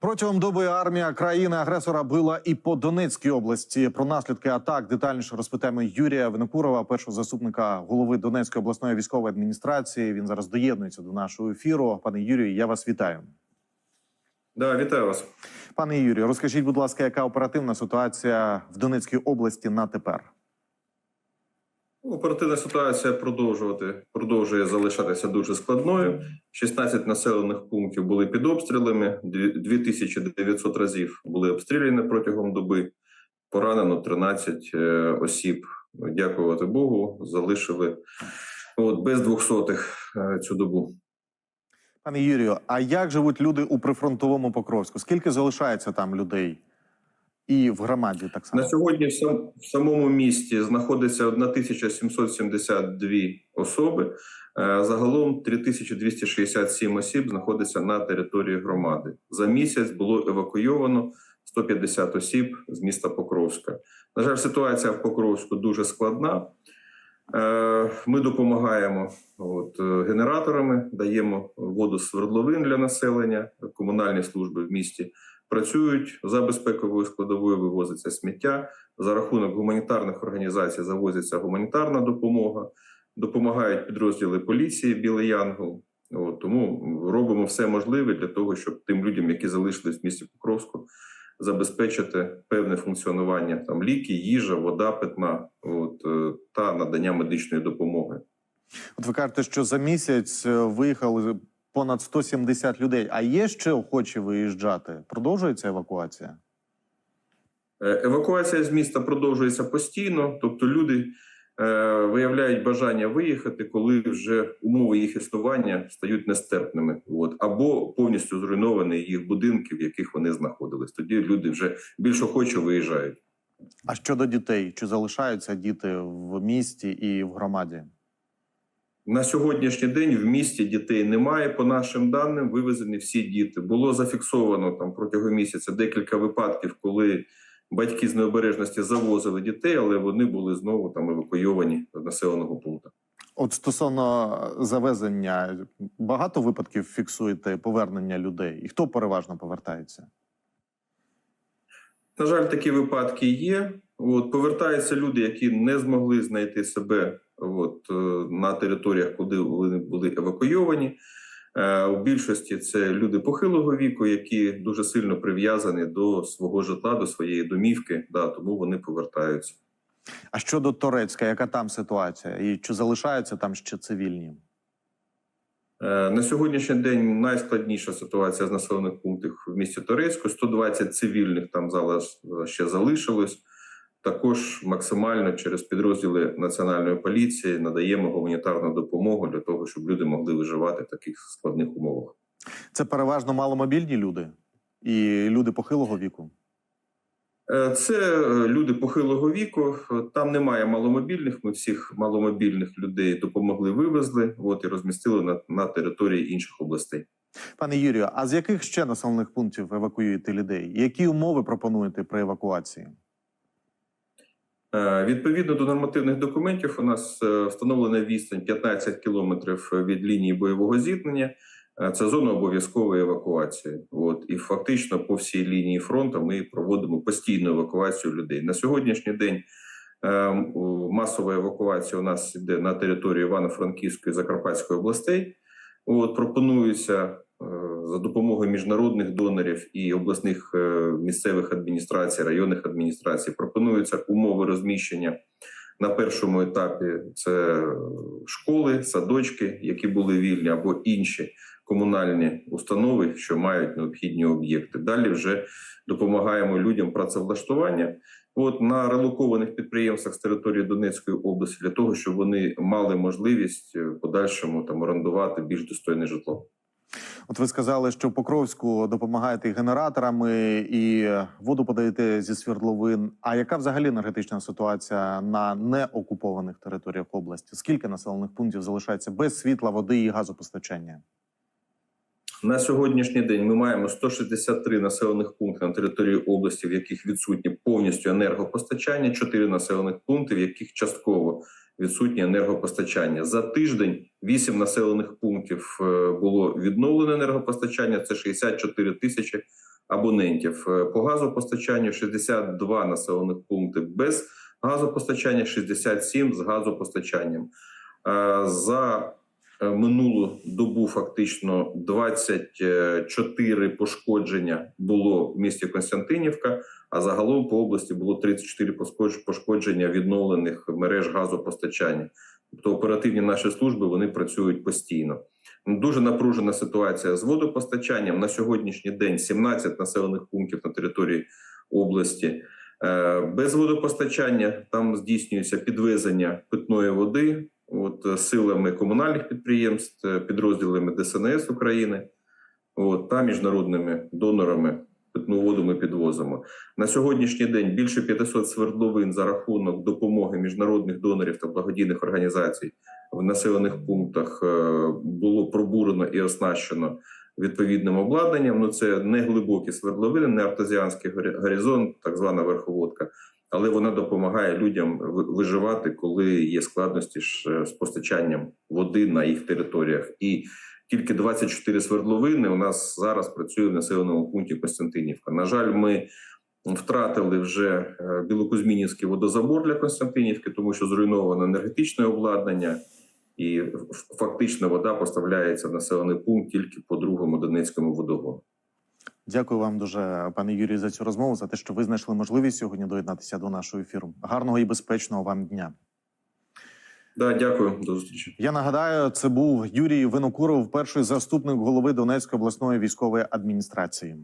Протягом доби армія країни-агресора била і по Донецькій області. Про наслідки атак детальніше розпитаємо Юрія Винокурова, першого заступника голови Донецької обласної військової адміністрації. Він зараз доєднується до нашого ефіру. Пане Юрію, я вас вітаю. Да, вітаю вас. Пане Юрію, розкажіть, будь ласка, яка оперативна ситуація в Донецькій області на тепер? Оперативна ситуація продовжувати продовжує залишатися дуже складною. 16 населених пунктів були під обстрілами. 2900 разів були обстріляні протягом доби. Поранено 13 е, осіб. Дякувати Богу, залишили от без двохсотих е, цю добу. Пане Юрію, а як живуть люди у прифронтовому Покровську? Скільки залишається там людей? І в громаді так само На сьогодні в, сам, в самому місті знаходиться 1772 особи. Е, Загалом 3267 осіб знаходиться на території громади. За місяць було евакуйовано 150 осіб з міста Покровська. На жаль, ситуація в Покровську дуже складна. Е, Ми допомагаємо от, е, генераторами, даємо воду з свердловин для населення, комунальні служби в місті працюють за безпековою складовою, вивозиться сміття. За рахунок гуманітарних організацій завозиться гуманітарна допомога, допомагають підрозділи поліції Білий Янгол. От, тому робимо все можливе для того, щоб тим людям, які залишились в місті Покровську, забезпечити певне функціонування там ліки, їжа, вода питна, от е, та надання медичної допомоги. От ви кажете, що за місяць е, виїхали понад 170 людей. А є ще охочі виїжджати? Продовжується евакуація? Е, Евакуація з міста продовжується постійно, тобто люди е, виявляють бажання виїхати, коли вже умови їх існування стають нестерпними, от або повністю зруйновані їх будинки, в яких вони знаходились. Тоді люди вже більш охоче виїжджають. А щодо дітей, чи залишаються діти в місті і в громаді? На сьогоднішній день в місті дітей немає. По нашим даним, вивезені всі діти. Було зафіксовано там протягом місяця декілька випадків, коли батьки з необережності завозили дітей, але вони були знову там евакуйовані з населеного пункту. От стосовно завезення, багато випадків фіксуєте повернення людей, і хто переважно повертається? На жаль, такі випадки є. От повертаються люди, які не змогли знайти себе от, е, на територіях, куди вони були евакуйовані. Е, У більшості це люди похилого віку, які дуже сильно прив'язані до свого житла, до своєї домівки. Да, тому вони повертаються. А щодо Торецька, яка там ситуація? І чи залишаються там ще цивільні? Е, На сьогоднішній день найскладніша ситуація з населених пунктів в місті Торецьку. 120 цивільних там зараз ще залишилось. Також максимально через підрозділи національної поліції надаємо гуманітарну допомогу для того, щоб люди могли виживати в таких складних умовах. Це переважно маломобільні люди і люди похилого віку. Е, Це е, люди похилого віку. Там немає маломобільних. Ми всіх маломобільних людей допомогли, вивезли. От і розмістили на, на території інших областей. Пане Юрію, а з яких ще населених пунктів евакуюєте людей? Які умови пропонуєте при евакуації? Е, Відповідно до нормативних документів, у нас е, встановлена відстань 15 кілометрів від лінії бойового зіткнення. Е, Це зона обов'язкової евакуації. От і фактично по всій лінії фронту ми проводимо постійну евакуацію людей. На сьогоднішній день е, масова евакуація у нас йде на території Івано-Франківської Закарпатської областей. От пропонується е, за допомогою міжнародних донорів і обласних е, місцевих адміністрацій, районних адміністрацій. Пропонуються умови розміщення на першому етапі. Це школи, садочки, які були вільні, або інші комунальні установи, що мають необхідні об'єкти. Далі вже допомагаємо людям працевлаштування. От на релокованих підприємствах з території Донецької області для того, щоб вони мали можливість е, в подальшому там орендувати більш достойне житло. От ви сказали, що в Покровську допомагаєте генераторами і воду подаєте зі свердловин. А яка взагалі енергетична ситуація на неокупованих територіях області? Скільки населених пунктів залишається без світла, води і газопостачання? На сьогоднішній день ми маємо 163 населених пункти на території області, в яких відсутнє повністю енергопостачання, 4 населених пункти, в яких частково відсутнє енергопостачання. За тиждень 8 населених пунктів е, було відновлено енергопостачання. Це 64 тисячі абонентів. Е, По газопостачанню 62 населених пункти без газопостачання, 67 з газопостачанням. Е, За минулу добу фактично 24 пошкодження було в місті Константинівка, а загалом по області було 34 поскож- пошкодження відновлених мереж газопостачання. Тобто оперативні наші служби вони працюють постійно. Дуже напружена ситуація з водопостачанням. На сьогоднішній день 17 населених пунктів на території області е, без водопостачання. Там здійснюється підвезення питної води от, е, силами комунальних підприємств, е, підрозділами ДСНС України от, та міжнародними донорами. Питну воду ми підвозимо на сьогоднішній день. Більше 500 свердловин за рахунок допомоги міжнародних донорів та благодійних організацій в населених пунктах е, було пробурено і оснащено відповідним обладнанням. Ну це не глибокі свердловини, не артезіанський горизонт, так звана верховодка, але вона допомагає людям виживати, коли є складності е, з постачанням води на їх територіях. І тільки 24 свердловини у нас зараз працює в населеному пункті Костянтинівка. На жаль, ми втратили вже е, Білокузьмінівський водозабор для Константинівки, тому що зруйновано енергетичне обладнання, і фактично вода поставляється в населений пункт тільки по другому Донецькому водогону. Дякую вам дуже, пане Юрію, за цю розмову, за те, що ви знайшли можливість сьогодні доєднатися до нашого ефіру. Гарного і безпечного вам дня. Да, дякую, до зустрічі. Я нагадаю, це був Юрій Винокуров, перший заступник голови Донецької обласної військової адміністрації.